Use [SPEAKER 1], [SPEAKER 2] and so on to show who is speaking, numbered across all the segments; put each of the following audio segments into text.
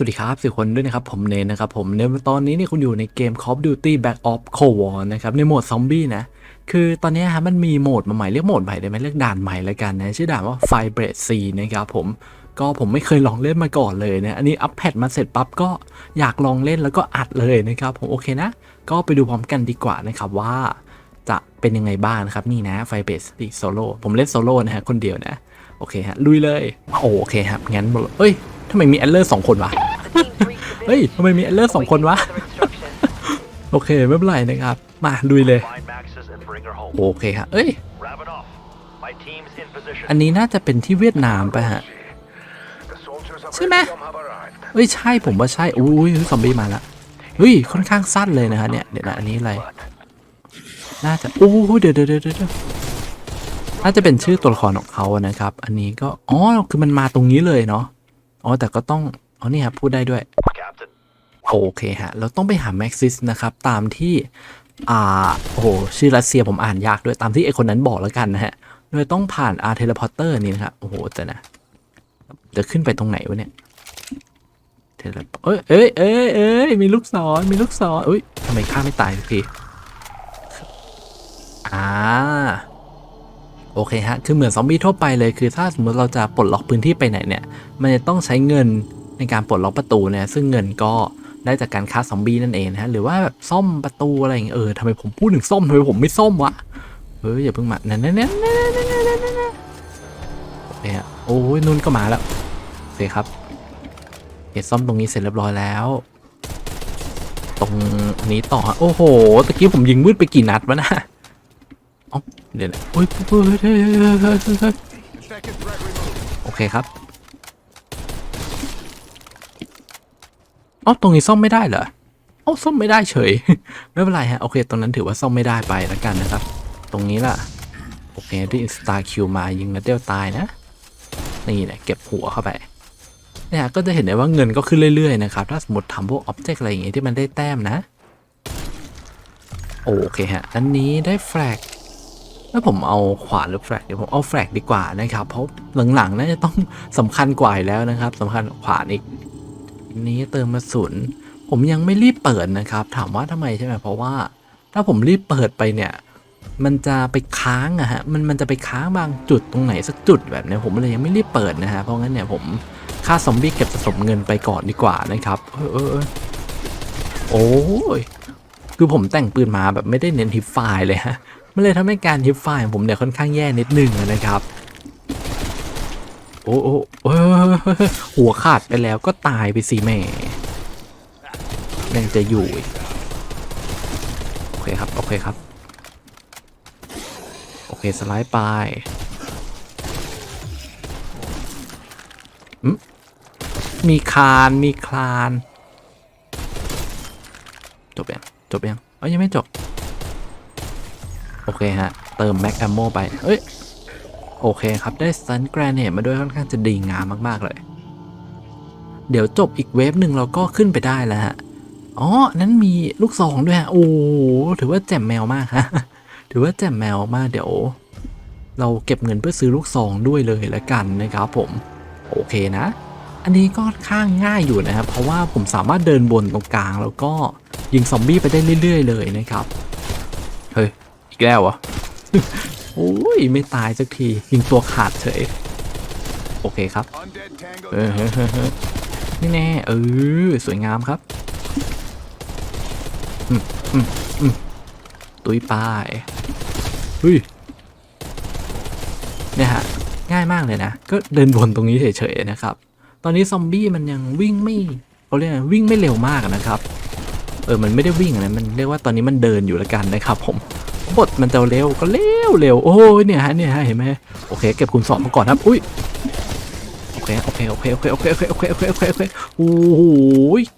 [SPEAKER 1] สวัสดีครับสี่คนด้วยนะครับ ผมเนนนะครับผมในตอนนี้เนี่ยคุณอยู่ในเกม Call of Duty Black Ops Cold War นะครับ ในโหมดซอมบี้นะ คือตอนนี้ฮะมันมีโหมดมาใหม่เรียกโหมดใหม่ได้ไหมเรียกด่านใหม่ล้วกันนะชื่อด่านว่า Fire b r a d C นะครับผมก็ผมไม่เคยลองเล่นมาก่อนเลยนะ อันนี้อัปเดตมาเสร็จปั๊บก็อยากลองเล่นแล้วก็อัดเลยนะครับ ผมโอเคนะ ก็ไปดูพร้อมกันดีกว่านะครับว่าจะเป็นยังไงบ้างนะครับนี่นะ Fire b r a d C Solo ผมเล่นโซโล่นะฮะคนเดียวนะโอเคฮะลุยเลยโอเคครับงั้นเอ้ย ทำไมมีแอลเลอร์สองคนวะ เฮ้ยทำไมมีแอลเลอร์สองคนวะ โอเคไม่เป็นไรนะครับ มาลุยเลย
[SPEAKER 2] Find Maxis and bring her home.
[SPEAKER 1] โอเคฮะเอ้ย
[SPEAKER 2] Wrap it off. My team's in position.
[SPEAKER 1] อันนี้น่าจะเป็นที่เวียดนามไปะฮะ ใช่ไหมเอ้ย ใช่ผมว่าใช่ อุ้ยซอมบี้มาละเฮ้ย ค่อนข้างสั้นเลยนะฮะเนี่ย เดี๋ยวนะอันนี้อะไร น่าจะโอ้ยเดี๋ยวเดี๋ยวเดี๋ยวเดี๋ยวน่าจะเป็นชื่อตัวละครของเขาอะนะครับ อันนี้ก็ อ๋อ คือมันมาตรงนี้เลยเนาะ อ๋อแต่ก็ต้องอ๋อนี่ครับพูดได้ด้วย
[SPEAKER 2] Captain.
[SPEAKER 1] โอเคฮะ เราต้องไปหาแม็กซิสนะครับ ตามที่ อ่า โอ้โห ชื่อรัสเซียผมอ่านยากด้วยตามที่ไอคนนั้นบอกแล้วกันนะฮะ โดยต้องผ่านอาร์เทเลพอร์เตอร์นี่นะครับ โอ้โห แต่นะ จะขึ้นไปตรงไหนวะเนี่ยเทเลเอ้ยเอ้ยเอ้ยเอ้ยมีลูกศรมีลูกศรอุ้ยทำไมข้าไม่ตายสักทีอ่า โอเคฮะ คือเหมือนซอมบี้ทั่วไปเลยคือถ้าสมมติเราจะปลดล็อกพื้นที่ไปไหนเนี่ย มันจะต้องใช้เงินในการปลดล็อกประตูเนี่ย ซึ่งเงินก็ได้จากการฆ่าซอมบี้นั่นเองนะฮะ หรือว่าแบบซ่อมประตูอะไรอย่างเงี้ยเออทำไมผมพูดถึงซ่อมทำไมผมไม่ซ่อมวะเฮ้ยอย่าเพิ่งมานั่นนั่นนั่นนั่นนั่นนั่นนั่นโอ้ยนุ่นก็มาแล้วโอเคครับเดี๋ยวซ่อมตรงนี้เสร็จเรียบร้อยแล้ว ตรงนี้ต่อ โอ้โห ตะกี้ผมยิงมืดไปกี่นัดวะนะ เดี๋ยวโอ้ยเฮ้ยเฮ้ยเฮ้ยเฮ้ยโอเคครับอ๋อตรงนี้ซ่อมไม่ได้เหรออ๋อซ่อมไม่ได้เฉย ไม่เป็นไรฮะ โอเค ตรงนั้นถือว่าซ่อมไม่ได้ไปแล้วกันนะครับ ตรงนี้ล่ะ โอเคที่สตาร์คิวมายิงนัดเดียวตายนะ นี่แหละเก็บหัวเข้าไปเนี่ยก็จะเห็นได้ว่าเงินก็ขึ้นเรื่อยๆนะครับ ถ้าสมมติทำพวกอ็อบเจกต์อะไรอย่างเงี้ยที่มันได้แต้มนะ โอเคฮะ อันนี้ได้แฟลก แล้วผมเอาขวานหรือแฟลกเดี๋ยวผมเอาแฟลกดีกว่านะครับ เพราะหลังๆน่าจะต้องสำคัญกว่าแล้วนะครับสำคัญขวานอีกนี้เติมกระสุนผมยังไม่รีบเปิดนะครับ ถามว่าทำไมใช่ไหมเพราะว่า ถ้าผมรีบเปิดไปเนี่ย มันจะไปค้างอะฮะมันมันจะไปค้างบางจุดตรงไหนสักจุดแบบเนี้ยผมเลยยังไม่รีบเปิดนะฮะเพราะงั้นเนี่ยผมค่าซอมบี้เก็บสะสมเงินไปก่อนดีกว่านะครับเออเออโอ้ยคือผมแต่งปืนมาแบบไม่ได้เน้นฮิปไฟเลยฮะ มันเลยทำให้การฮิปไฟล์ของผมเนี่ยค่อนข้างแย่นิดนึงนะครับโอ้โอ้หัวขาดไปแล้วก็ตายไปสิแม่ยังจะอยู่โอเคครับโอเคครับโอเคสไลด์ไปมมีคานมีคลาน จบยังจบยังเอ้ยยังไม่จบ โอเคฮะ เติมแม็กแอมโมไป เอ้ย โอเคครับ ได้สตันแกรเนตมาด้วยค่อนข้างจะดีงามมากๆเลย เดี๋ยวจบอีกเวฟหนึ่งเราก็ขึ้นไปได้แล้วฮะ อ๋อ นั้นมีลูกซองด้วยฮะ โอ้ถือว่าแจ่มแมวมากฮะ ถือว่าแจ่มแมวมากเดี๋ยว เราเก็บเงินเพื่อซื้อลูกซองด้วยเลยละกันนะครับผม โอเคนะ อันนี้ก็ข้างง่ายอยู่นะครับ เพราะว่าผมสามารถเดินบนตรงกลางแล้วก็ยิงซอมบี้ไปได้เรื่อย ๆ เลยนะครับ เฮ้ย อีกแล้วเหรอโอ้ย ไม่ตายสักที ยิงตัวขาดเฉย โอเคครับ เออนี่แน่เออ สวยงามครับตุยป้ายเฮ้ยเนี่ยฮะ ง่ายมากเลยนะ ก็เดินวนตรงนี้เฉยๆนะครับ ตอนนี้ซอมบี้มันยังวิ่งไม่เขาเรียกวิ่งไม่เร็วมากนะครับ เออ มันไม่ได้วิ่งนะ มันเรียกว่าตอนนี้มันเดินอยู่แล้วกันนะครับผม บทมันจะเร็วก็เร็วเร็วโอ้ยเนี่ยฮะเนี่ยฮะเห็นไหมโอเคเก็บคุณสอบมาก่อนครับอุ้ยโอเคโอเคโอเคโอเคโอเคโอเคโอเคโอเคโอเคโอเคโอ้โห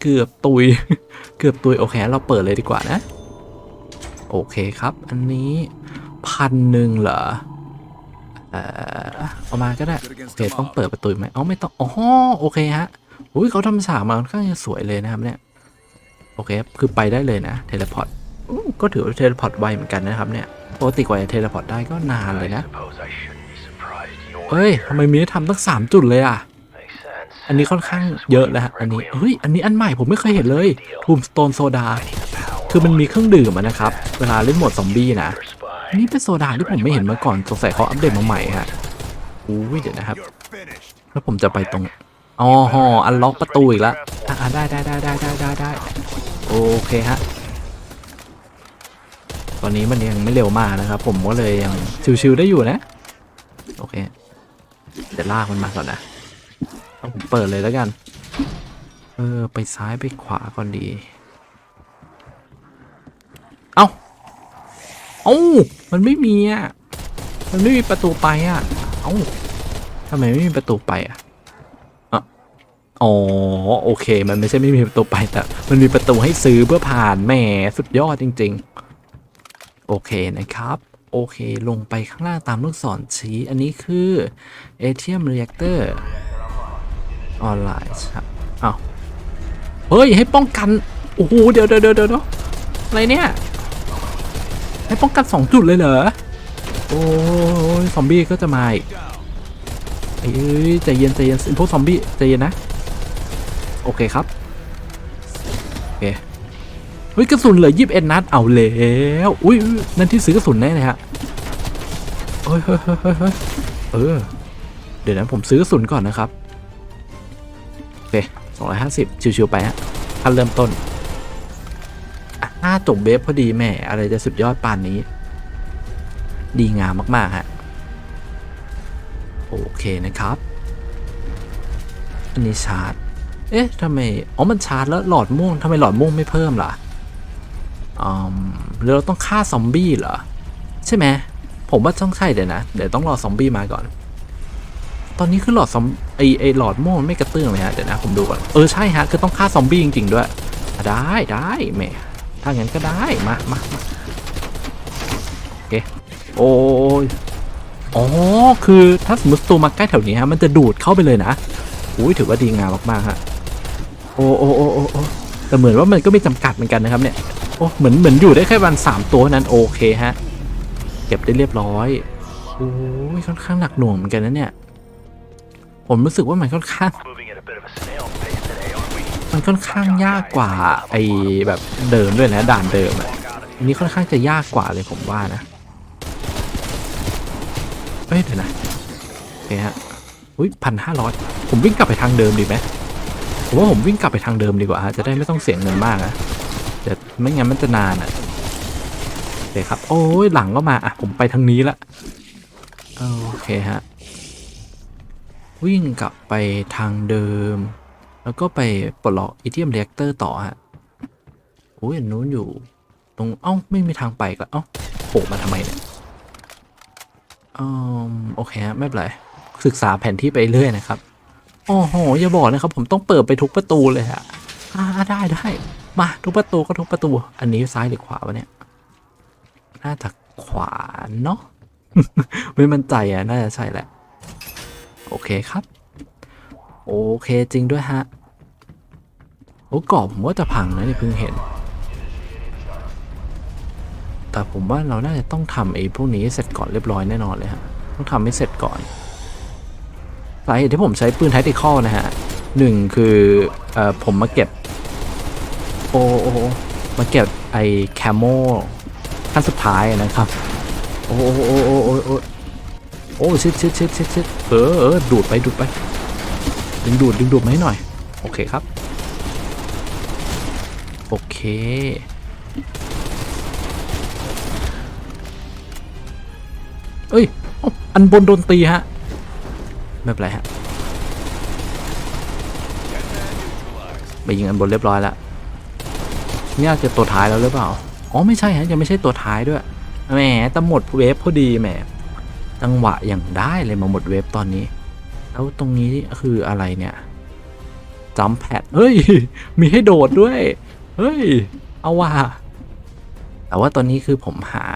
[SPEAKER 1] เกือบตุยเกือบตุยโอเคเราเปิดเลยดีกว่านะ โอเคครับ อันนี้พันหนึ่งเหรอเออเอามาก็ได้โอเคต้องเปิดประตูไหมอ๋อไม่ต้องอ๋อโอเคฮะอุ้ยเขาทำฉากมาค่อนข้างจะสวยเลยนะครับเนี่ยโอเคคือไปได้เลยนะเทเลพอร์ต ก็ถือว่าเทเลพอร์ตไวเหมือนกันนะครับเนี่ยปกติกว่าจะเทเลพอร์ตได้ก็นานเลยนะเฮ้ยทำไมมีให้ทำตั้งสามจุดเลยอะ อันนี้ค่อนข้างเยอะแล้วฮะอันนี้เฮ้ยอันนี้อันใหม่ผมไม่เคยเห็นเลยทูมสโตนโซดาคือมันมีเครื่องดื่มนะครับ เวลาเล่นโหมดซอมบี้นะอันนี้เป็นโซดาที่ผมไม่เห็นมาก่อนสงสัยเขาอัปเดตมาใหม่ฮะอุ้ยเดี๋ยวนะครับ แล้วผมจะไปตรงอ๋อฮออันล็อกประตูอีกแล้วอะอะได้ได้ได้ได้ได้ได้ได้โอเคฮะ ตอนนี้มันยังไม่เร็วมากนะครับ ผมก็เลยยังชิวๆได้อยู่นะ โอเคเดี๋ยวลากมันมาก่อนนะเอาผมเปิดเลยแล้วกัน เออ ไปซ้ายไปขวาก่อนดี เอ้า เอ้า มันไม่มีอะ มันไม่มีประตูไปอะ เอ้าทำไมไม่มีประตูไปอะอะอ๋อโอเค มันไม่ใช่ไม่มีประตูไปแต่ มันมีประตูให้ซื้อเพื่อผ่านแหมสุดยอดจริง ๆ โอเคนะครับ โอเคลงไปข้างล่างตามลูกศรชี้ อันนี้คือ ATM Reactor ออนไลน์ครับอ้าวเฮ้ย ให้ป้องกัน โอ้โห เดี๋ยวเดี๋ยวเดี๋ยวเดี๋ยวอะไรเนี่ย ให้ป้องกันสองจุดเลยเหรอ โอ้ยซอมบี้ก็จะมาอีกเอ้ยใจเย็นใจเย็นพวกซอมบี้ใจเย็นนะ โอเคครับ ฮ้ยกระสุนเหลือยิบเอ็ดนัดเอาแล้วอุ้ยนั่นที่ซื้อกระสุนแน่เลยฮะเฮ้ยเฮ้ยเฮ้ยเออ เดี๋ยวนะผมซื้อกระสุนก่อนนะครับโอเคสองร้อยห้าสิบชิวๆไปฮะคันเริ่มต้นอะหน้าจบเบฟพอดีแม่อะไรจะสุดยอดปานนี้ ดีงามมากๆฮะโอเคนะครับ อันนี้ชาร์จ เอ๊ะทำไม อ๋อ มันชาร์จแล้วหลอดม่วงทำไมหลอดม่วงไม่เพิ่มล่ะ หรือเราต้องฆ่าซอมบี้เหรอ ใช่ไหมผมว่าต้องใช่เดี๋ยวนะ เดี๋ยวต้องรอซอมบี้มาก่อน ตอนนี้คือหลอดซอมไอไอหลอดโม่ไม่กระเตื้องเลยฮะเดี๋ยวนะผมดูก่อน เออใช่ฮะคือต้องฆ่าซอมบี้จริงๆด้วย ได้ได้แม่ถ้างั้นก็ได้มามามาโอเคโอ้ยอ๋อคือถ้าสมมติตัวมาใกล้แถวนี้ฮะมันจะดูดเข้าไปเลยนะอุ้ยถือว่าดีงามมากๆฮะโอ้โอ้โอ้โอ้แต่เหมือนว่ามันก็ไม่จำกัดเหมือนกันนะครับเนี่ย อ้เหมือนเหมือนอยู่ได้แค่วันสามตัวนั้นโอเคฮะ เก็บได้เรียบร้อยโอ้ยค่อนข้างหนักหน่วงเหมือนกันนะเนี่ย ผมรู้สึกว่ามันค่อนข้าง มันค่อนข้างยากกว่าไอแบบเดิมด้วยนะด่านเดิมอะอันนี้ค่อนข้างจะยากกว่าเลยผมว่านะเอ้ยเดี๋ยวนะโอเคฮะอุ้ยพันห้าร้อยผมวิ่งกลับไปทางเดิมดีไหมผมว่าผมวิ่งกลับไปทางเดิมดีกว่าฮะจะได้ไม่ต้องเสียเงินมากนะ เดี๋ยวไม่งั้นมันจะนานอะโอเคครับ โอ้ยหลังก็มาอะผมไปทางนี้ละโอเคฮะ วิ่งกลับไปทางเดิม แล้วก็ไปปลดล็อกอีเทียมเรียกเตอร์ต่อฮะโอ้ยนู้นอยู่ ตรงเอ้าไม่มีทางไปก็เอ้าโผล่มาทำไมเนี่ยอืมโอเคฮะไม่เป็นไรศึกษาแผนที่ไปเรื่อยนะครับโอ้โหอย่าบอกนะครับ ผมต้องเปิดไปทุกประตูเลยอะอ่าได้ได้ มาทุกประตูก็ทุกประตู อันนี้ซ้ายหรือขวาวะเนี่ย น่าจะขวาเนาะ ไม่มั่นใจอะน่าจะใช่แหละ โอเคครับ โอเคจริงด้วยฮะ โอ้กรอบผมว่าจะพังนะเนี่ยเพิ่งเห็น แต่ผมว่าเราน่าจะต้องทำไอ้พวกนี้เสร็จก่อนเรียบร้อยแน่นอนเลยฮะ ต้องทำให้เสร็จก่อนสาเหตุที่ผมใช้ปืนไทติคอลนะฮะหนึ่งคือเอ่อผมมาเก็บ โอ้โอมาเก็บไอ้แคมโมขั้นสุดท้ายนะครับ โอ้โอ้โอ้โอ้โอ้โอ้โอ้ชิดชิดชิดชิดชิดเออเออดูดไปดูดไป ดึงดูดดึงดูดมาให้หน่อย โอเคครับ โอเคเอ้ยอ้าอันบนโดนตีฮะ ไม่เป็นไรฮะ ไปยิงอันบนเรียบร้อยแล้ว นี่อาจจะตัวท้ายแล้วหรือเปล่า อ๋อไม่ใช่ฮะยังไม่ใช่ตัวท้ายด้วย แหมแต่หมดเวฟพอดีแหมจังหวะอย่างได้เลยมาหมดเวฟตอนนี้ แล้วตรงนี้คืออะไรเนี่ยจัมแพดเฮ้ย มีให้โดดด้วย เฮ้ย เอาว่ะแต่ว่าตอนนี้คือผมหา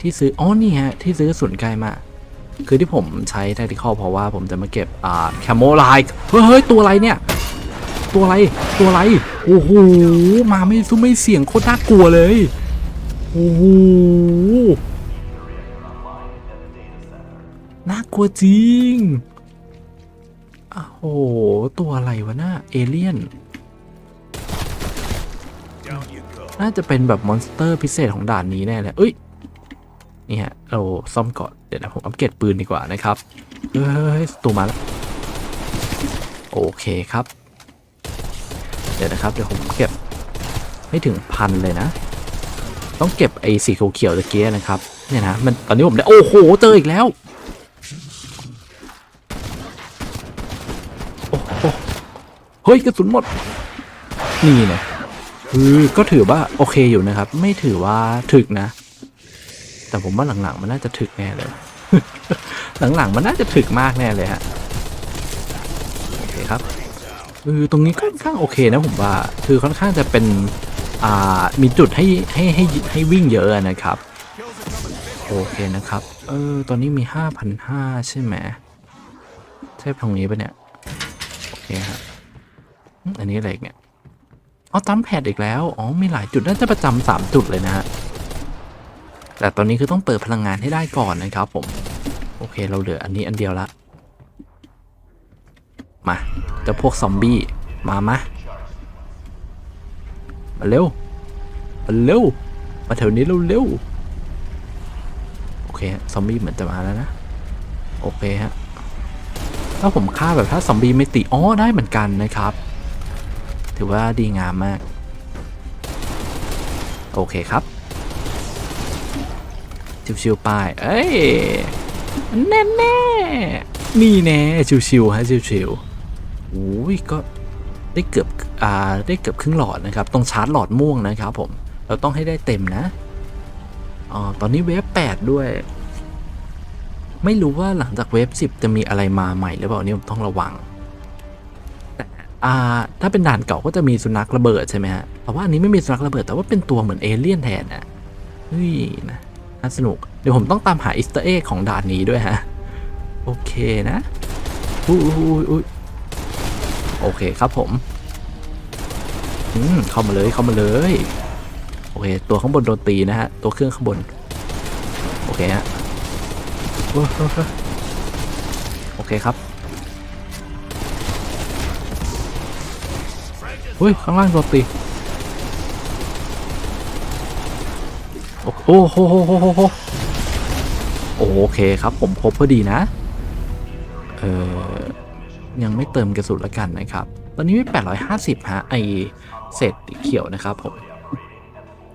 [SPEAKER 1] ที่ซื้อ อ๋อ นี่ฮะ ที่ซื้อสุนไกลมา คือที่ผมใช้ tactical เพราะว่าผมจะมาเก็บ อ่า camo line เฮ้ยเฮ้ย ตัวอะไรเนี่ย ตัวอะไร ตัวอะไร โอ้โห มาไม่ซุ้มไม่เสียงโคตรน่ากลัวเลย โอ้โห น่ากลัวจริงโอ้โห ตัวอะไรวะน่าเอเลี่ยน น่าจะเป็นแบบมอนสเตอร์พิเศษของด่านนี้แน่เลยเอ้ย นี่ฮะ เราซ่อมก่อน เดี๋ยวนะผมอัปเกรดปืนดีกว่านะครับ เฮ้ย ตัวมาแล้วโอเคครับ ดี๋ยวนะครับเดี๋ยวผมเก็บให้ถึงพันเลยนะ ต้องเก็บไอ้สีเขียวๆตะเกียนะครับเนี่ยนะมันตอนนี้ผมได้โอ้โหเจออีกแล้วโอ้โหเฮ้ยกระสุนหมดนี่เนี่ยคือก็ถือว่าโอเคอยู่นะครับ ไม่ถือว่าถึกนะ แต่ผมว่าหลังๆมันน่าจะถึกแน่เลย หลังๆมันน่าจะถึกมากแน่เลยฮะโอเคครับ เออตรงนี้ค่อนข้างโอเคนะผมว่า คือค่อนข้างจะเป็นอ่ามีจุดให้ให้ให้ให้วิ่งเยอะนะครับ โอเคนะครับ เออตอนนี้มีห้าพันห้าใช่ไหมใช่ตรงนี้ปะเนี่ย โอเคครับ อันนี้อะไรเนี่ยอ๋อตั้มแพดอีกแล้ว อ๋อ มีหลายจุดน่าจะประจำสามจุดเลยนะฮะ แต่ตอนนี้คือต้องเปิดพลังงานให้ได้ก่อนนะครับผม โอเคเราเหลืออันนี้อันเดียวละ มาเจะพวกซอมบี้ มามามาเร็ว มาเร็ว มาแถวนี้เร็วเร็วโอเคฮะซอมบี้เหมือนจะมาแล้วนะ โอเคฮะถ้าผมฆ่าแบบถ้าซอมบี้ไม่ตีอ๋อได้เหมือนกันนะครับ ถือว่าดีงามมาก โอเคครับ ชิวๆไปเอ้ยแน่แน่นี่แน่ชิวๆฮะชิวๆ โอ้ยก็ได้เกือบอ่าได้เกือบครึ่งหลอดนะครับต้องชาร์จหลอดม่วงนะครับผมเราต้องให้ได้เต็มนะอ๋อตอนนี้เวฟ8ด้วย ไม่รู้ว่าหลังจากเวฟ10 จะมีอะไรมาใหม่หรือเปล่านี่ผมต้องระวังอ่าถ้าเป็นด่านเก่าก็จะมีสุนัขระเบิดใช่ไหมฮะแต่ว่าอันนี้ไม่มีสุนัขระเบิดแต่ว่าเป็นตัวเหมือนเอเลี่ยนแทนนะเฮ้ยนะน่าสนุกเดี๋ยวผมต้องตามหาอิสต์เอ็กของด่านนี้ด้วยฮะโอเคนะอุ้ยอุ้ยอุ้ย โอเคครับผมอืมเข้ามาเลยเข้ามาเลย โอเค ตัวข้างบนโดนตีนะฮะ ตัวเครื่องข้างบน โอเคฮะโอ้โอ้ยโอเคครับเฮ้ย ข้างล่างโดนตี โอ้โหโหโหโหโหโหโอเคครับ ผมครบพอดีนะ เออ ยังไม่เติมกระสุนละกันนะครับ ตอนนี้ม่850 ฮะ ไอเศษเขียวนะครับผม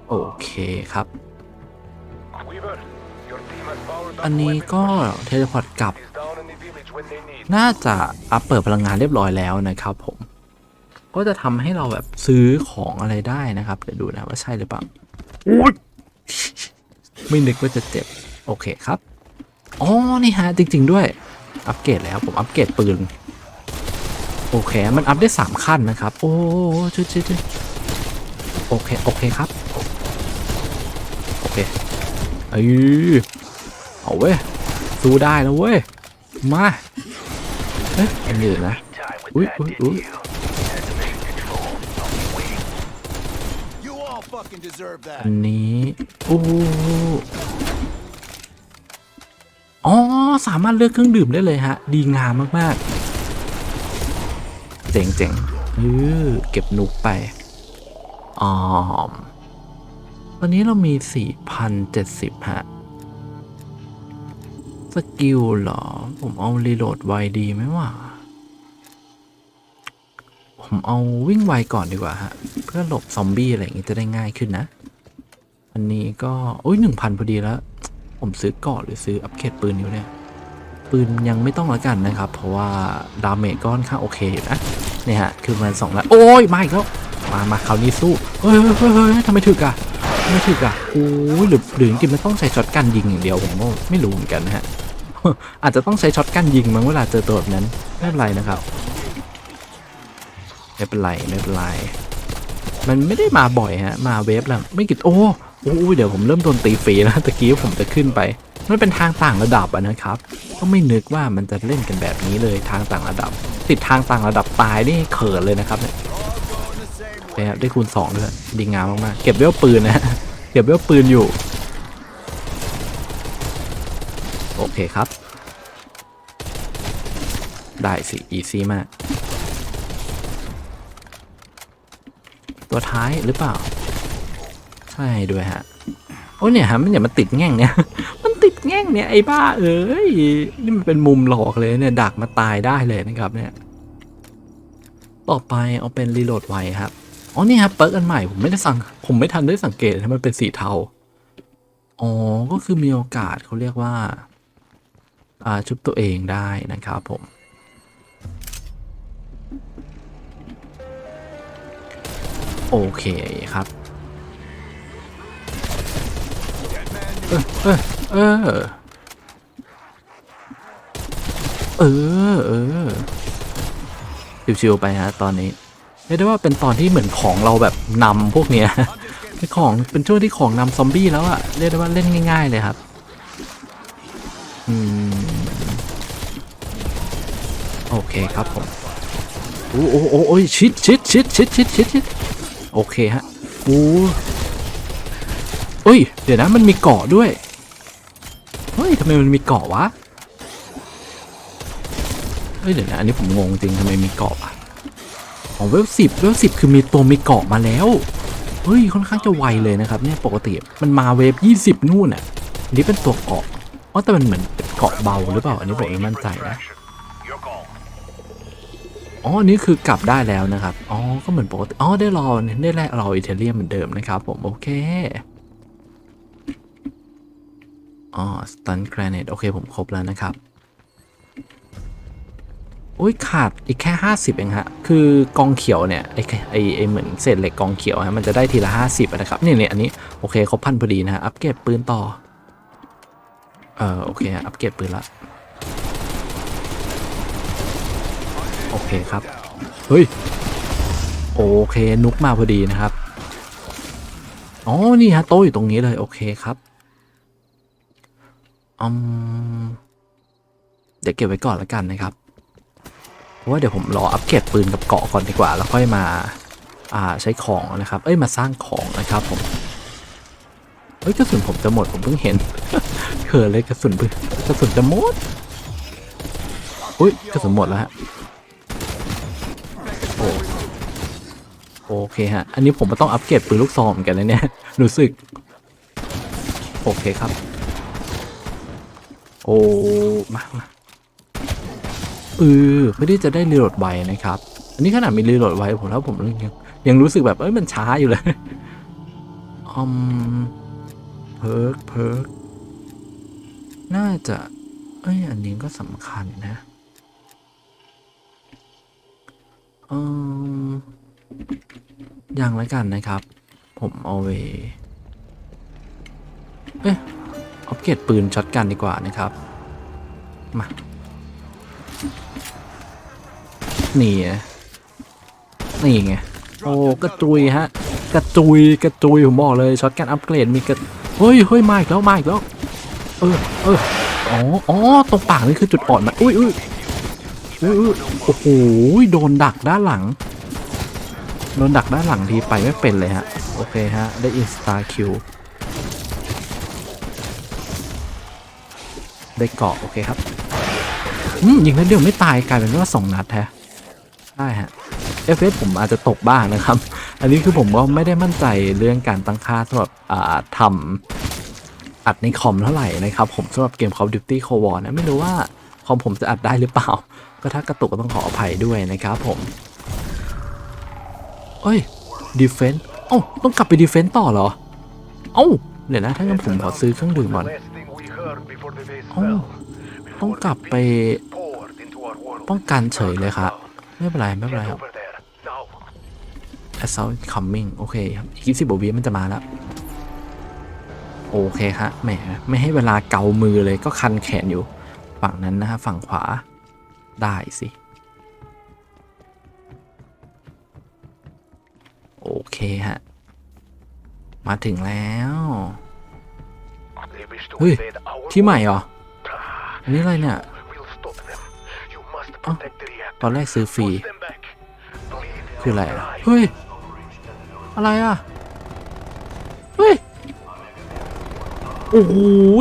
[SPEAKER 1] โอเคครับ อันนี้ก็เทเลพอร์ตกลับ น่าจะอัปเปิดพลังงานเรียบร้อยแล้วนะครับผม ก็จะทำให้เราแบบซื้อของอะไรได้นะครับ เดี๋ยวดูนะว่าใช่หรือเปล่าอุ๊ยไม่นึกว่าจะเจ็บ โอเคครับ อ๋อ นี่ฮะ จริง ๆ ด้วย อัปเกรดแล้วผมอัปเกรดปืน โอเค มันอัพได้ 3 ขั้นนะครับ โอ้ช่วยช่วยช่วยโอเค โอเคครับ โอเคเอ้เอาเว้ย สู้ได้แล้วเว้ย มา เอ๊ะอันนี้นะ
[SPEAKER 2] Time with
[SPEAKER 1] Ui,
[SPEAKER 2] that,
[SPEAKER 1] ui,
[SPEAKER 2] didn't
[SPEAKER 1] ui.
[SPEAKER 2] you? Activate control. I'll be waiting.
[SPEAKER 3] You all fucking deserve
[SPEAKER 1] อันนี้โอ้โอ๋อ สามารถเลือกเครื่องดื่มได้เลยฮะ ดีงามมาก ๆ เจ๋งๆเออเก็บนุกไปอ๋อตอนนี้เรามี 4,070 ฮะ สกิลเหรอ ผมเอารีโหลดไวดีไหมวะ ผมเอาวิ่งไวก่อนดีกว่าฮะ เพื่อหลบซอมบี้อะไรอย่างงี้จะได้ง่ายขึ้นนะ อันนี้ก็ อุ้ยหนึ่งพันพอดีแล้ว ผมซื้อก่อนหรือซื้ออัปเกรดปืนอยู่เนี่ย ปืนยังไม่ต้องละกันนะครับ เพราะว่าดาเมจก็ค่อนข้าโอเคนะเนี่ยฮะคือมันสองแล้วโอ้ยมาอีกแล้วมามาคราวนี้สู้เฮ้ยเฮ้ยเฮ้ยทำไมถึกอะไม่ถึกอะโอ้ยหรือหรือจริงมันต้องใช้ช็อตกันยิงอย่างเดียวผมก็ไม่รู้เหมือนกันนะฮะอาจจะต้องใช้ช็อตกันยิงมั้งเวลาเจอตัวแบบนั้นไม่เป็นไรนะครับไม่เป็นไรไม่เป็นไรมันไม่ได้มาบ่อยฮะมาเวฟแล้วไม่กี่โอ้โอ้เดี๋ยวผมเริ่มโดนตีฟรีแล้วตะกี้ผมจะขึ้นไป มันเป็นทางต่างระดับนะครับ ก็ไม่นึกว่ามันจะเล่นกันแบบนี้เลยทางต่างระดับ ติดทางต่างระดับตายนี่เขินเลยนะครับเนี่ยนะครับได้คูณ2ด้วยดีงามมากๆเก็บเวลปืนนะเก็บเวลปืนอยู่ โอเคครับ ได้สิอีซี่มาก ตัวท้ายหรือเปล่า ใช่ด้วยฮะ โอ้เนี่ยฮะมันอย่ามาติดแง่งเนี่ย มันติด แง่งเนี่ยไอ้บ้าเอ้ยนี่มันเป็นมุมหลอกเลยเนี่ยดักมาตายได้เลยนะครับเนี่ยต่อไปเอาเป็นรีโหลดไวครับอ๋อนี่ครับเปิร์กอันใหม่ผมไม่ได้สั่งผมไม่ทันได้สังเกตนะมันเป็นสีเทาอ๋อก็คือมีโอกาสเขาเรียกว่าอ่าชุบตัวเองได้นะครับผมโอเคครับ เออเออเออเออเออชิวๆไปฮะตอนนี้เรียกได้ว่าเป็นตอนที่เหมือนของเราแบบนำพวกเนี้ยเป็นของเป็นช่วงที่ของนำซอมบี้แล้วอะเรียกได้ว่าเล่นง่าย ๆ เลยครับอืมโอเคครับผมโอ้โอ้โอ้ยชิดชิดชิดชิดชิดชิดโอเคฮะโอ้ อ้ย เดี๋ยวนะมันมีเกาะด้วย เฮ้ยทำไมมันมีเกาะวะ เฮ้ยเดี๋ยวนะอันนี้ผมงงจริงทำไมมีเกาะอะอ๋อเวลสิบเวลสิบคือมีตัวมีเกาะมาแล้ว เฮ้ยค่อนข้างจะไวเลยนะครับเนี่ยปกติมันมาเวฟยี่สิบนู่นอะอันนี้เป็นตัวเกาะอ๋อแต่มันเหมือนเกาะเบาหรือเปล่า อันนี้ผมไม่มั่นใจนะอ๋อนนี้คือกลับได้แล้วนะครับ อ๋อ ก็เหมือนปกติ อ๋อ ได้รอได้แลกรออิตาเลียนเหมือนเดิมนะครับผม โอเค อ๋อสตันแกรเนตโอเค ผมครบแล้วนะครับ อุ้ยขาดอีกแค่ 50 เองฮะ คือกองเขียวเนี่ย ไอไอไอเหมือนเศษเหล็กกองเขียวฮะ มันจะได้ทีละ 50นะครับ นี่เนี่ยอันนี้ โอเคครบพันพอดีนะฮะ อัปเกรดปืนต่อ เออโอเคฮะอัปเกรดปืนละ โอเคครับ เฮ้ย โอเค นุกมาพอดีนะครับ อ๋อ นี่ฮะ โต๊ะอยู่ตรงนี้เลย โอเคครับ อืมเดี๋ยวเก็บไว้ก่อนแล้วกันนะครับ เพราะว่าเดี๋ยวผมรออัปเกรดปืนกับเกาะก่อนดีกว่า แล้วค่อยมา อ่าใช้ของนะครับ เอ้ยมาสร้างของนะครับผม เฮ้ยกระสุนผมจะหมดผมเพิ่งเห็นเขินเลยกระสุนปืนกระสุนจะหมด อุ้ยกระสุนหมดแล้วฮะ โอโอเคฮะ อันนี้ผมมาต้องอัปเกรดปืนลูกซองเหมือนกันนะเนี่ย รู้สึก โอเคครับ โอ้ มามาเออไม่ได้จะได้รีโหลดไวนะครับ อันนี้ขนาดมีรีโหลดไวผมแล้วผมยังยังรู้สึกแบบเอ้ยมันช้าอยู่เลยอืมเพิร์กเพิร์กน่าจะ เอ้ยอันนี้ก็สำคัญนะเออยังแล้วกันนะครับ ผมเอาเวเอ๊ะ อัปเกรดปืนช็อตกันดีกว่านะครับ มา นี่นี่ไง โอ้กระจุยฮะ กระจุยกระจุยผมบอกเลยช็อตกันอัปเกรดมีกระเฮ้ยเฮ้ยมาอีกแล้วมาอีกแล้ว เออเอออ๋ออ๋อตรงปากนี่คือจุดอ่อนมันอุ้ยอุ้ยอุ้ยอุ้ยโอ้โหโดนดักด้านหลัง โดนดักด้านหลังทีไปไม่เป็นเลยฮะ โอเคฮะ ได้อินสตาคิว ได้เกาะโอเคครับอืมยิงแล้วเดียวไม่ตายกลายเป็นว่าสองนัดแท้ได้ฮะเอฟเอสผมอาจจะตกบ้างนะครับ อันนี้คือผมก็ไม่ได้มั่นใจเรื่องการตั้งค่าสำหรับทำอัดในคอมเท่าไหร่นะครับ ผมสำหรับเกม Call of Duty Cold War นะไม่รู้ว่าคอมผมจะอัดได้หรือเปล่า ก็ถ้ากระตุกก็ต้องขออภัยด้วยนะครับผมเอ้ยดีเฟนต์เอ้าต้องกลับไปดีเฟนต์ต่อเหรอ เอ้าเดี๋ยวนะถ้างั้นผมขอซื้อเครื่องดื่มก่อน ต้องกลับไป
[SPEAKER 2] Poured into our world.
[SPEAKER 1] ป้องกันเฉยเลยครับ ไม่เป็นไร ไม่เป็นไร
[SPEAKER 2] Get
[SPEAKER 1] ครับ
[SPEAKER 2] over there. Now.
[SPEAKER 1] assault coming โอเคครับ อีกยี่สิบกว่าวิมันจะมาแล้ว โอเคฮะแหมไม่ให้เวลาเกามือเลยก็คันแขนอยู่ ฝั่งนั้นนะฮะ ฝั่งขวาได้สิ โอเคฮะ มาถึงแล้ว
[SPEAKER 2] They wish to
[SPEAKER 1] Ui,
[SPEAKER 2] invade our
[SPEAKER 1] ที่ใหม่เหรอ
[SPEAKER 2] world.
[SPEAKER 1] อันนี้อะไรเนี่ย
[SPEAKER 2] We'll stop them. You must
[SPEAKER 1] Oh.
[SPEAKER 2] protect the reactor.
[SPEAKER 1] ตอนแรกซื้อฟรี
[SPEAKER 2] Push them back. Bleed
[SPEAKER 1] คืออะไร
[SPEAKER 2] our
[SPEAKER 1] อะ
[SPEAKER 2] eye.
[SPEAKER 1] เฮ้ย อะไรอะ เฮ้ย โอ้โห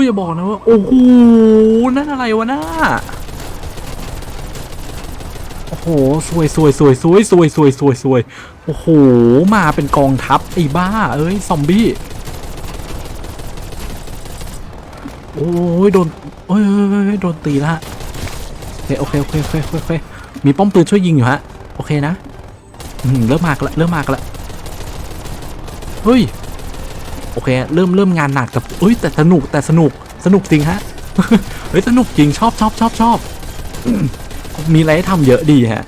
[SPEAKER 1] อย่าบอกนะว่า โอ้โห นั่นอะไรวะน่าโอ้โห สวยสวยสวยสวยสวยสวยสวยสวยโอ้โห มาเป็นกองทัพไอ้บ้า เอ้ย ซอมบี้ โอ้ยโดนโอ้ยโดนตีละโอเคโอเคโอเคโอเคโอเคมีป้อมปืนช่วยยิงอยู่ฮะโอเคนะเริ่มมากละเริ่มมากละเฮ้ยโอเคเริ่มเริ่มงานหนักกับเอ้ยแต่สนุกแต่สนุกสนุกจริงฮะเฮ้ยสนุกจริงชอบชอบชอบชอบมีอะไรให้ทำเยอะดีฮะ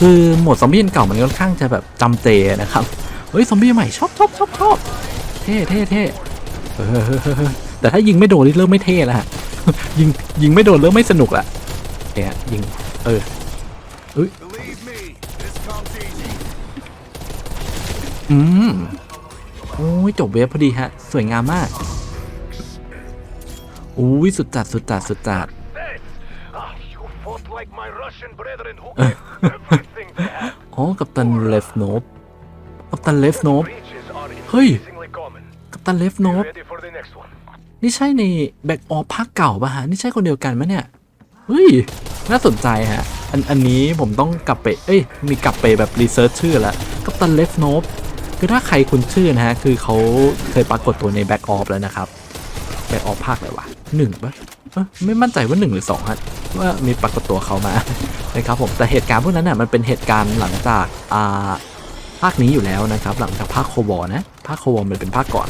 [SPEAKER 1] คือหมดซอมบี้เก่ามันค่อนข้างจะแบบจำเจนะครับเฮ้ยซอมบี้ใหม่ชอบชอบชอบชอบเท่เท่เท่ แต่ถ้ายิงไม่โดนนี่เริ่มไม่เท่แล้วฮะยิงยิงไม่โดนเริ่มไม่สนุกละเนี่ยยิงเออ
[SPEAKER 3] Believe me, this comes easy.
[SPEAKER 1] อืมโอ้ยจบเวฟพอดีฮะ สวยงามมากอุ้ยสุดจัดสุดจัดสุดจัดอ๋อกัปตันเลฟโนบกัปตันเลฟโนบ
[SPEAKER 2] Breaches are
[SPEAKER 1] Hey.
[SPEAKER 2] increasingly common.
[SPEAKER 1] กัปตันเลฟโนบ นี่ใช่ในแบ็กออฟภาคเก่าป่ะฮะ นี่ใช่คนเดียวกันไหมเนี่ยเฮ้ย น่าสนใจฮะ อันอันนี้ผมต้องกลับไป เอ้ย มีกลับไปแบบรีเสิร์ชชื่อแล้วกัปตันเลฟโนบคือถ้าใครคุ้นชื่อนะฮะ คือเขาเคยปรากฏตัวในแบ็กออฟแล้วนะครับแบ็กออฟภาคอะไรวะหนึ่งปะไม่มั่นใจว่าหนึ่งหรือสองฮะว่ามีปรากฏตัวเขามานะครับผมแต่เหตุการณ์พวกนั้นน่ะมันเป็นเหตุการณ์หลังจากอ่าภาคนี้อยู่แล้วนะครับ หลังจากภาคโควอนะภาคโควอมันเป็นภาคก่อน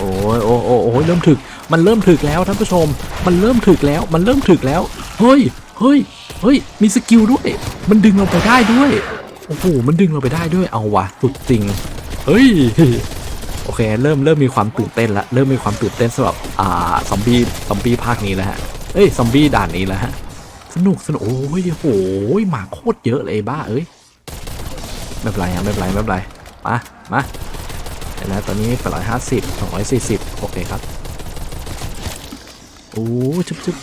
[SPEAKER 1] โอ้ยโอ้ยโอ้ยโอ้เริ่มถึก มันเริ่มถึกแล้วท่านผู้ชม มันเริ่มถึกแล้ว มันเริ่มถึกแล้ว เฮ้ย เฮ้ย เฮ้ย มีสกิลด้วย มันดึงเราไปได้ด้วย โอ้โห มันดึงเราไปได้ด้วย เอาวะสุดจริง เฮ้ย โอเค เริ่มเริ่มมีความตื่นเต้นละ เริ่มมีความตื่นเต้นสำหรับ อ่า ซอมบี้ ซอมบี้ภาคนี้แล้วฮะ เอ้ย ซอมบี้ด่านนี้แล้วฮะ สนุกสนุก โอ้ยโหหมาโคตรเยอะเลยบ้า เอ้ย ไม่เป็นไรฮะ ไม่เป็นไร ไม่เป็นไร มา มา นแล้วตอนนี้แปดร้อยห้าสิบสองร้อยสี่สิบโอเคครับโอ้ชุบชุบ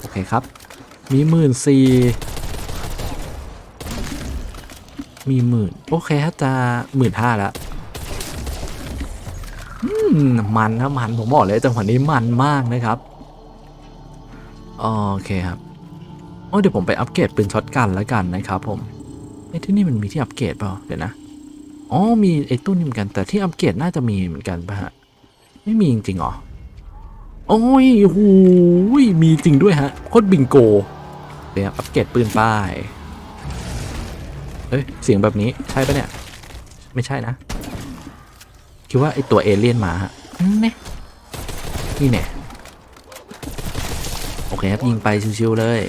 [SPEAKER 1] โอเคครับ มีหมื่นสี่มีหมื่นโอเคครับจะหมื่นห้าแล้วมมันนะมันผมบอกเลยจังหวะนี้มันมากนะครับ โอเคครับโอ้เดี๋ยวผมไปอัปเกรดปืนช็อตกันแล้วกันนะครับผม ไอ้ที่นี่มันมีที่อัปเกรดเปล่าเดี๋ยวนะ อ๋อ มีไอ้ตู้นี้เหมือนกัน แต่ที่อัปเกรดน่าจะมีเหมือนกันป่ะฮะ ไม่มีจริงๆหรอ โอ้ยโอ้โหยมีจริงด้วยฮะ โคตรบิงโกเดี๋ยวอัปเกรดปืนป้ายเฮ้ย เสียงแบบนี้ใช่ปะเนี่ย ไม่ใช่นะ คิดว่าไอตัวเอเลี่ยนมาฮะนี่นี่เนี่ยโอเคครับยิงไปชิวๆเลย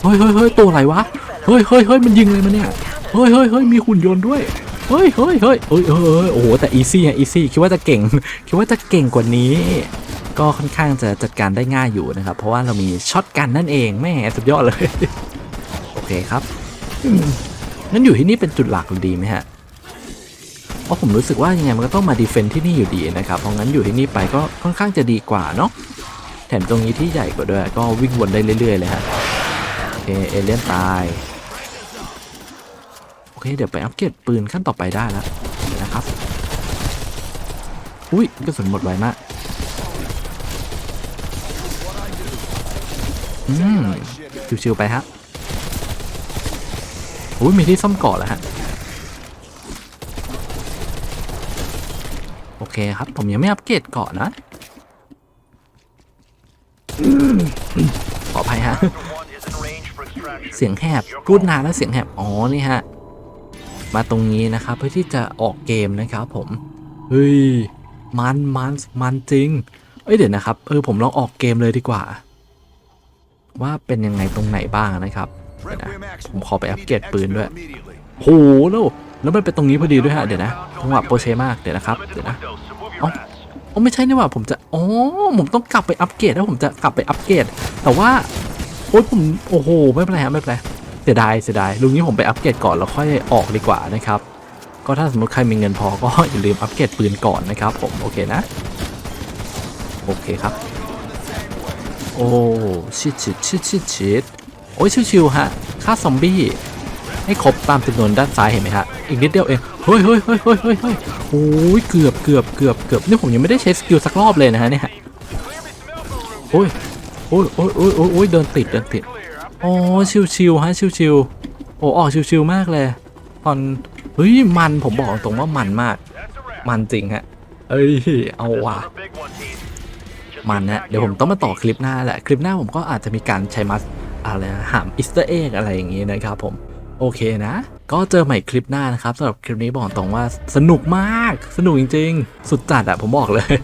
[SPEAKER 1] เฮ้ยเฮ้ยเฮ้ยตัวอะไรวะ เฮ้ยเฮ้ยเฮ้ยมันยิงเลยมันเนี่ยเฮ้ยเฮ้ยเฮ้ยมีหุ่นยนต์ด้วยเฮ้ยเฮ้ยเฮ้ยเฮ้ยเฮ้ยโอ้โหแต่อีซี่ฮะอีซี่คิดว่าจะเก่ง คิดว่าจะเก่งกว่านี้ ก็ค่อนข้างจะจัดการได้ง่ายอยู่นะครับ เพราะว่าเรามีช็อตกันนั่นเองแม่สุดยอดเลย โอเคครับงั้นอยู่ที่นี่เป็นจุดหลักดีไหมฮะเพราะผมรู้สึกว่ายังไงมันก็ต้องมาดีเฟนที่นี่อยู่ดีนะครับ เพราะงั้นอยู่ที่นี่ไปก็ค่อนข้างจะดีกว่าเนาะแถมตรงนี้ที่ใหญ่กว่าด้วย ก็วิ่งวนได้เรื่อยๆเลยฮะโอเคเอเลี่ยนตาย เคเดี๋ยวไปอัปเกรดปืนขั้นต่อไปได้แล้วนะครับ อุ้ยกระสุนหมดไวมากอืมชิวๆไปฮะอุ้ยมีที่ซ่อมเกาะแล้วฮะโอเคครับ ผมยังไม่อัปเกรดเกาะนะขออภัยฮะ เสียงแหบพูดนานแล้วเสียงแหบ อ๋อ นี่ฮะ มาตรงนี้นะครับเพื่อที่จะออกเกมนะครับผม เฮ้ย มันมันมันจริง เอ้ยเดี๋ยวนะครับเออผมลองออกเกมเลยดีกว่า ว่าเป็นยังไงตรงไหนบ้างนะครับเดี๋ยวนะ
[SPEAKER 3] Requiem action.
[SPEAKER 1] ผมขอไปอัปเกรด
[SPEAKER 3] We need
[SPEAKER 1] ปืนด้วย
[SPEAKER 3] exfil immediately.
[SPEAKER 1] โหแล้วแล้วมันเป็นตรงนี้พอดีด้วยฮะเดี๋ยวนะจังหวะโปรเชมากเดี๋ยวนะครับ
[SPEAKER 2] Limited
[SPEAKER 1] เดี๋ยวนะ
[SPEAKER 2] windows, so move your
[SPEAKER 1] Oh.
[SPEAKER 2] ass.
[SPEAKER 1] อ๋อไม่ใช่นี่หว่าผมจะอ๋อผมต้องกลับไปอัปเกรดแล้วผมจะกลับไปอัปเกรดแต่ว่าโอ๊ยผมโอ้โหไม่เป็นไรฮะไม่เป็นไร เสียดายเสียดายลุงนี้ผมไปอัปเกรดก่อนแล้วค่อยออกดีกว่านะครับ ก็ถ้าสมมติใครมีเงินพอก็อย่าลืมอัปเกรดปืนก่อนนะครับ ผมโอเคนะ โอเคครับ โอ้ชิดชิดชิดชิดชิดโอ้ยชิวๆฮะฆ่าซอมบี้ให้ครบตามจำนวนด้านซ้ายเห็นไหมฮะอีกนิดเดียวเองเฮ้ยเฮ้ยเฮ้ยเฮ้ยเฮ้ยเฮ้ยโอ้ยเกือบเกือบเกือบเกือบนี่ผมยังไม่ได้ใช้สกิลสักรอบเลยนะฮะเนี่ยโอ้ยโอ้ยโอ้ยโอ้ยโอ้ยโอ้ยเดินติดเดินติด โอ้ชิวๆฮะชิวๆโอ้ออกชิวๆมากเลยตอนเฮ้ยมันผมบอกตรงว่ามันมาก มันจริงฮะเอ้ยเอาว่ะมันนะเดี๋ยวผมต้องมาต่อคลิปหน้าแหละ คลิปหน้าผมก็อาจจะมีการใช้มัสอะไรหามอิสเตอร์เอ็กอะไรอย่างงี้นะครับผม โอเคนะ ก็เจอใหม่คลิปหน้านะครับสำหรับคลิปนี้บอกตรงว่าสนุกมาก สนุกจริง ๆ สุดจัดอะผมบอกเลย